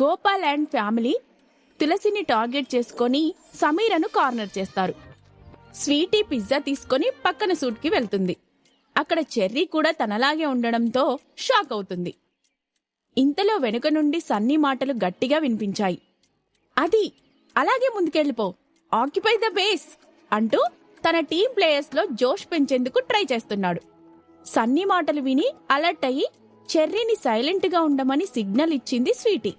Gopal and family తులసిని target చేసుకొని సమీరను కార్నర్ చేస్తారు. స్వీటీ పిజ్జా తీసుకొని పక్కన సూట్కి వెళ్తుంది. అక్కడ చెర్రీ కూడా తనలాగే ఉండడంతో షాక్ అవుతుంది. ఇంతలో వెనుక నుండి సన్నీ మాటలు గట్టిగా వినిపించాయి. అది అలాగే ముందుకెళ్ళిపో. ఆక్యుపై ద బేస్ అంటూ తన టీం ప్లేయర్స్లో జోష్ పెంచేందుకు ట్రై చేస్తున్నాడు. సన్నీ మాటలు విని అలర్ట్ అయ్యి చెర్రీని సైలెంట్గా ఉండమని సిగ్నల్ ఇచ్చింది స్వీటీ.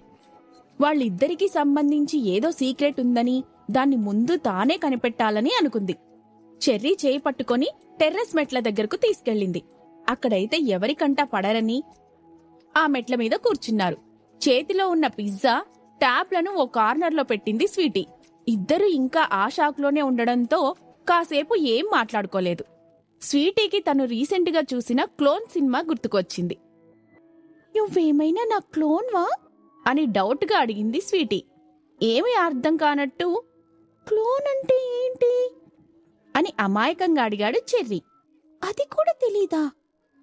వాళ్ళిద్దరికీ సంబంధించి ఏదో సీక్రెట్ ఉందని దాన్ని ముందు తానే కనిపెట్టాలని అనుకుంది. చెర్రీ చేయి పట్టుకొని టెర్రస్ మెట్ల దగ్గరకు తీసుకెళ్ళింది. అక్కడైతే ఎవరికంటా పడరని ఆ మెట్ల మీద కూర్చున్నారు. చేతిలో ఉన్న పిజ్జా ట్యాబ్లను ఓ కార్నర్లో పెట్టింది స్వీటీ. ఇద్దరు ఇంకా ఆ షాక్లోనే ఉండడంతో కాసేపు ఏం మాట్లాడుకోలేదు. స్వీటీకి తను రీసెంట్గా చూసిన క్లోన్ సినిమా గుర్తుకొచ్చింది. నువ్వేమైనా నా క్లోన్వా? అని డౌట్గా అడిగింది స్వీటీ. ఏమీ అర్థం కానట్టు క్లోన్ అంటే ఏంటి? అని అమాయకంగా అడిగాడు చెర్రీ. అది కూడా తెలీదా?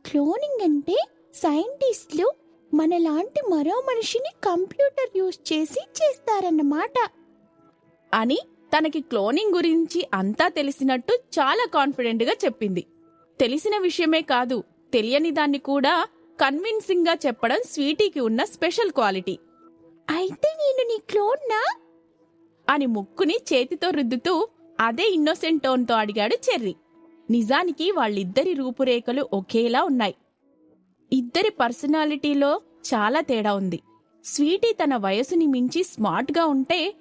క్లోనింగ్ అంటే సైంటిస్టులు మనలాంటి మరో మనిషిని కంప్యూటర్ యూజ్ చేసి చేస్తారన్నమాట. అని తనకి క్లోనింగ్ గురించి అంతా తెలిసినట్టు చాలా కాన్ఫిడెంట్గా చెప్పింది. తెలిసిన విషయమే కాదు తెలియని దాన్ని కూడా కన్విన్సింగ్గా చెప్పడం స్వీటీకి ఉన్న స్పెషల్ క్వాలిటీ. అయితే నేను నీ క్లోన్నా? అని ముక్కుని చేతితో రుద్దుతూ అదే ఇన్నోసెంట్ టోన్తో అడిగాడు చెర్రీ. నిజానికి వాళ్ళిద్దరి రూపురేఖలు ఒకేలా ఉన్నాయి. ఇద్దరి పర్సనాలిటీలో చాలా తేడా ఉంది. స్వీటీ తన వయసుని మించి స్మార్ట్గా ఉంటే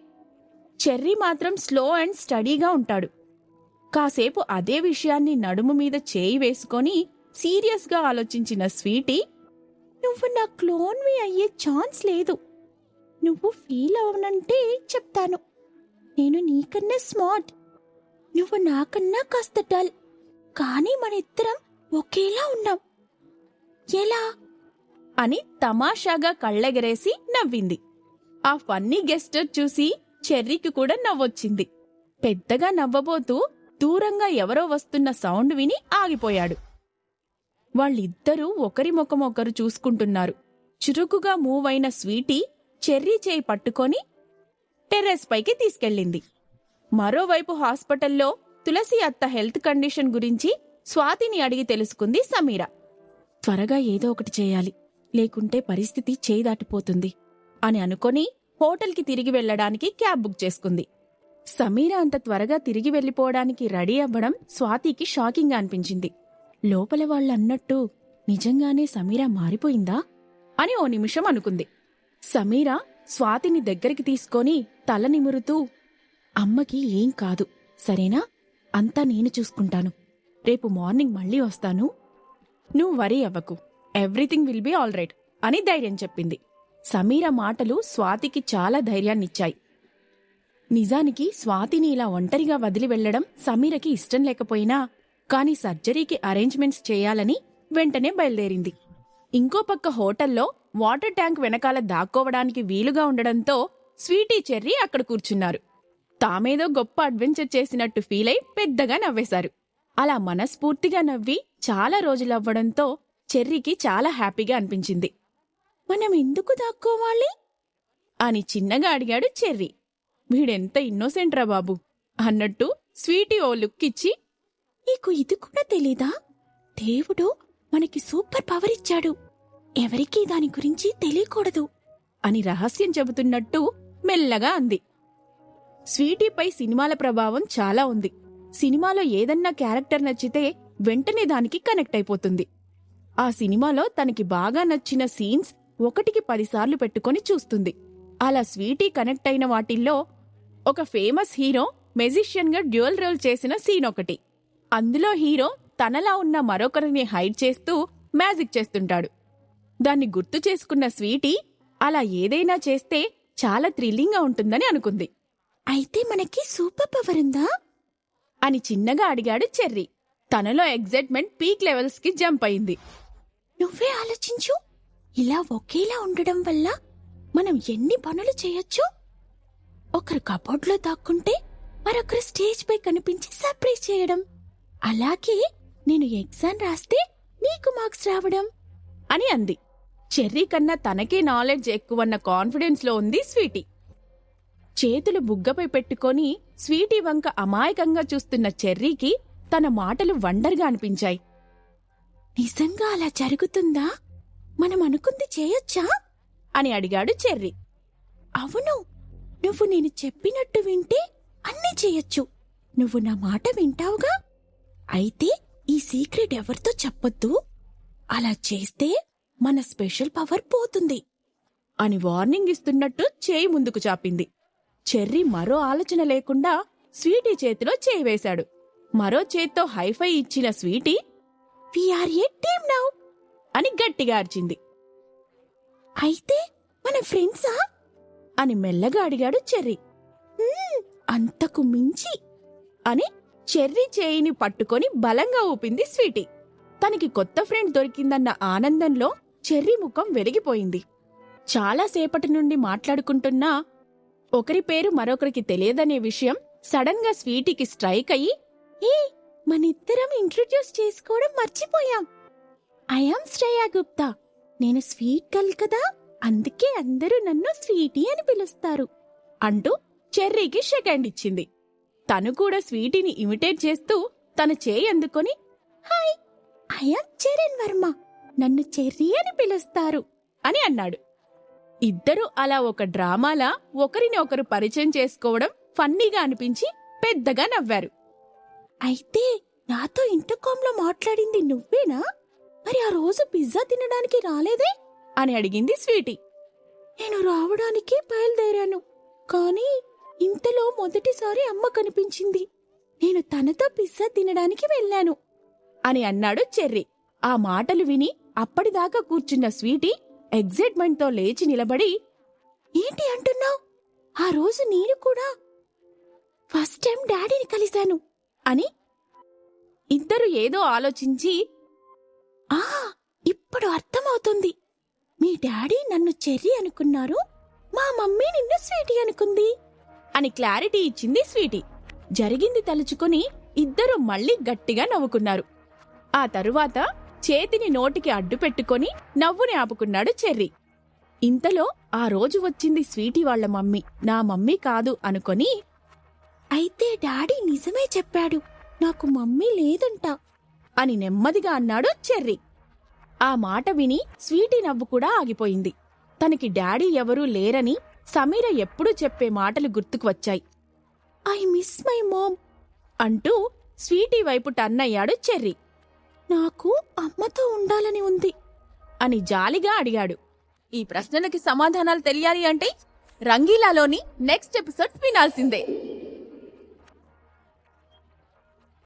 చెర్రీ మాత్రం స్లో అండ్ స్టడీగా ఉంటాడు. కాసేపు అదే విషయాన్ని నడుము మీద చేయి వేసుకొని సీరియస్గా ఆలోచించిన స్వీటీ నువ్వు నా క్లోన్వి అయ్యే ఛాన్స్ లేదు. నువ్వు ఫీల్ అవనంటే చెప్తాను. నేను నీకన్నా స్మార్ట్. నువ్వు నాకన్నా కాస్త డల్. కానీ మన ఇద్దరం ఒకేలా ఉన్నాం. ఎలా? అని తమాషాగా కళ్ళెగరేసి నవ్వింది. ఆ ఫన్నీ గెస్టర్ చూసి చెర్రీకి కూడా నవ్వొచ్చింది. పెద్దగా నవ్వబోతూ దూరంగా ఎవరో వస్తున్న సౌండ్ విని ఆగిపోయాడు. వాళ్ళిద్దరూ ఒకరి ముఖం ఒకరు చూసుకుంటున్నారు. చురుకుగా మూవ్ అయిన స్వీటీ చెర్రీ చేయి పట్టుకొని టెర్రస్ పైకి తీసుకెళ్ళింది. మరోవైపు హాస్పిటల్లో తులసి అత్త హెల్త్ కండిషన్ గురించి స్వాతిని అడిగి తెలుసుకుంది సమీర. త్వరగా ఏదో ఒకటి చేయాలి లేకుంటే పరిస్థితి చేయి దాటిపోతుంది అని అనుకొని హోటల్కి తిరిగి వెళ్ళడానికి క్యాబ్ బుక్ చేసుకుంది. సమీర అంత త్వరగా తిరిగి వెళ్ళిపోవడానికి రెడీ అవ్వడం స్వాతికి షాకింగ్ అనిపించింది. లోపల వాళ్ళన్నట్టు నిజంగానే సమీర మారిపోయిందా అని ఓ నిమిషం అనుకుంది. సమీర స్వాతిని దగ్గరికి తీసుకొని తల నిమురుతూ అమ్మకి ఏం కాదు సరేనా? అంతా నేను చూసుకుంటాను. రేపు మార్నింగ్ మళ్ళీ వస్తాను. నువ్వు వరీ అవ్వకు. Everything will be all right అని ధైర్యం చెప్పింది. సమీర మాటలు స్వాతికి చాలా ధైర్యాన్నిచ్చాయి. నిజానికి స్వాతిని ఇలా ఒంటరిగా వదిలి వెళ్ళడం సమీరకి ఇష్టం లేకపోయినా కాని సర్జరీకి అరేంజ్మెంట్స్ చేయాలని వెంటనే బయలుదేరింది. ఇంకో పక్క హోటల్లో వాటర్ ట్యాంక్ వెనకాల దాక్కోవడానికి వీలుగా ఉండడంతో స్వీటీ చెర్రీ అక్కడ కూర్చున్నారు. తామేదో గొప్ప అడ్వెంచర్ చేసినట్టు ఫీలై పెద్దగా నవ్వేశారు. అలా మనస్ఫూర్తిగా నవ్వి చాలా రోజులవ్వడంతో చెర్రీకి చాలా హ్యాపీగా అనిపించింది. మనం ఎందుకు దాక్కోవాలి? అని చిన్నగా అడిగాడు చెర్రీ. వీడెంత ఇన్నోసెంట్ రా బాబు అన్నట్టు స్వీటీ ఓ లుక్ ఇచ్చి నీకు ఇది కూడా తెలీదా? దేవుడు మనకి సూపర్ పవర్ ఇచ్చాడు. ఎవరికీ దాని గురించి తెలియకూడదు. అని రహస్యం చెబుతున్నట్టు మెల్లగా అంది. స్వీటీపై సినిమాల ప్రభావం చాలా ఉంది. సినిమాలో ఏదన్నా క్యారెక్టర్ నచ్చితే వెంటనే దానికి కనెక్ట్ అయిపోతుంది. ఆ సినిమాలో తనకి బాగా నచ్చిన సీన్స్ ఒకటికి పదిసార్లు పెట్టుకొని చూస్తుంది. అలా స్వీటీ కనెక్ట్ అయిన వాటిల్లో ఒక ఫేమస్ హీరో మెజిషియన్గా డ్యూయల్ రోల్ చేసిన సీన్ ఒకటి. అందులో హీరో తనలా ఉన్న మరొకరిని హైడ్ చేస్తూ మ్యాజిక్ చేస్తుంటాడు. దాన్ని గుర్తు చేసుకున్న స్వీటీ అలా ఏదైనా చేస్తే చాలా థ్రిల్లింగ్గా ఉంటుందని అనుకుంది. అయితే మనకి సూపర్ పవర్ ఉందా? అని చిన్నగా అడిగాడు చెర్రీ. తనలో ఎగ్జైట్మెంట్ పీక్ లెవెల్స్కి జంప్ అయింది. నువ్వే ఆలోచించు. ఇలా ఒకేలా ఉండడం వల్ల మనం ఎన్ని పనులు చేయొచ్చు? ఒకరు కబోర్డ్లో దాక్కుంటే మరొకరు స్టేజ్ పై కనిపించి సర్ప్రైజ్ చేయడం. అలాగే నేను ఎగ్జామ్ రాస్తే నీకు మార్క్స్ రావడం? అని అంది. చెర్రీ కన్నా తనకే నాలెడ్జ్ ఎక్కువన్న కాన్ఫిడెన్స్లో ఉంది స్వీటీ. చేతులు బుగ్గపై పెట్టుకొని స్వీటీ వంక అమాయకంగా చూస్తున్న చెర్రీకి తన మాటలు వండర్గా అనిపించాయి. నిజంగా అలా జరుగుతుందా? మనం అనుకుంది చేయొచ్చా? అని అడిగాడు చెర్రీ. అవును. నువ్వు నేను చెప్పినట్టు వింటే అన్నీ చేయొచ్చు. నువ్వు నా మాట వింటావుగా? అయితే ఈ సీక్రెట్ ఎవరితో చెప్పొద్దు? అలా చేస్తే మన స్పెషల్ పవర్ పోతుంది అని వార్నింగ్ ఇస్తున్నట్టు చేయి ముందుకు చాపింది. చెర్రీ మరో ఆలోచన లేకుండా స్వీటీ చేతిలో చేయి వేశాడు. మరో చేత్తో హైఫై ఇచ్చిన Sweety we are a team now అని గట్టిగా అరిచింది. అయితే మన ఫ్రెండ్సా? అని మెల్లగా అడిగాడు చెర్రీ. అంతకు మించి అని చెర్రీ చేయిని పట్టుకొని బలంగా ఊపింది స్వీటీ. తనకి కొత్త ఫ్రెండ్ దొరికిందన్న ఆనందంలో చెర్రీ ముఖం వెలిగిపోయింది. చాలాసేపటి నుండి మాట్లాడుకుంటున్నా ఒకరి పేరు మరొకరికి తెలియదనే విషయం సడన్గా స్వీటీకి స్ట్రైక్ అయ్యి ఏ మనిద్దరం ఇంట్రడ్యూస్ చేసుకోవడం మర్చిపోయాం. I am Shreya Gupta. నేను స్వీట్ గర్ల్ కదా అందుకే అందరూ నన్ను స్వీటీ అని పిలుస్తారు అంటూ చెర్రీకి సెకండ్ ఇచ్చింది. తను కూడా స్వీటీని ఇమిటేట్ చేస్తూ తన చేయి అందుకొని హాయ్ ఐఎమ్ చరణ్ వర్మ. నన్ను చెర్రీ అని పిలుస్తారు అని అన్నాడు. ఇద్దరూ అలా ఒక డ్రామాలా ఒకరిని ఒకరు పరిచయం చేసుకోవడం ఫన్నీగా అనిపించి పెద్దగా నవ్వారు. అయితే నాతో ఇంటర్కాంలో మాట్లాడింది నువ్వేనా? మరి ఆ రోజు పిజ్జా తినడానికి రాలేదే? అని అడిగింది స్వీటీ. నేను రావడానికి బయలుదేరాను కానీ ఇంతలో మొదటిసారి అమ్మ కనిపించింది. నేను తనతో పిజ్జా తినడానికి వెళ్ళాను అని అన్నాడు చెర్రీ. ఆ మాటలు విని అప్పటిదాకా కూర్చున్న స్వీటీ ఎగ్జైట్మెంట్తో లేచి నిలబడి ఏంటి అంటున్నావు? ఆ రోజు నేను కూడా ఫస్ట్ టైం డాడీని కలిశాను అని ఇద్దరు ఏదో ఆలోచించి ఆ ఇప్పుడు అర్థమవుతుంది. మీ డాడీ నన్ను చెర్రీ అనుకున్నారు మా మమ్మీ నిన్ను స్వీటీ అనుకుంది. అని క్లారిటీ ఇచ్చింది స్వీటీ. జరిగింది తలుచుకుని ఇద్దరు మళ్ళీ గట్టిగా నవ్వుకున్నారు. ఆ తరువాత చేతిని నోటికి అడ్డు పెట్టుకొని నవ్వుని ఆపుకున్నాడు చెర్రీ. ఇంతలో ఆ రోజు వచ్చింది స్వీటీ వాళ్ళ మమ్మీ. నా మమ్మీ కాదు అనుకొని అయితే డాడీ నిజమే చెప్పాడు. నాకు మమ్మీ లేదంట అని నెమ్మదిగా అన్నాడు చెర్రీ. ఆ మాట విని స్వీటీ నవ్వు కూడా ఆగిపోయింది. తనకి డాడీ ఎవరూ లేరని సమీర ఎప్పుడూ చెప్పే మాటలు గుర్తుకు వచ్చాయి. ఐ మిస్ మై మోమ్ అంటూ స్వీటీ వైపు టర్న్ అయ్యాడు చెర్రీ. నాకు అమ్మతో ఉండాలని ఉంది అని జాలిగా అడిగాడు. ఈ ప్రశ్నలకి సమాధానాలు తెలియాలి అంటే రంగీలాలోని నెక్స్ట్ ఎపిసోడ్స్ వినాల్సిందే.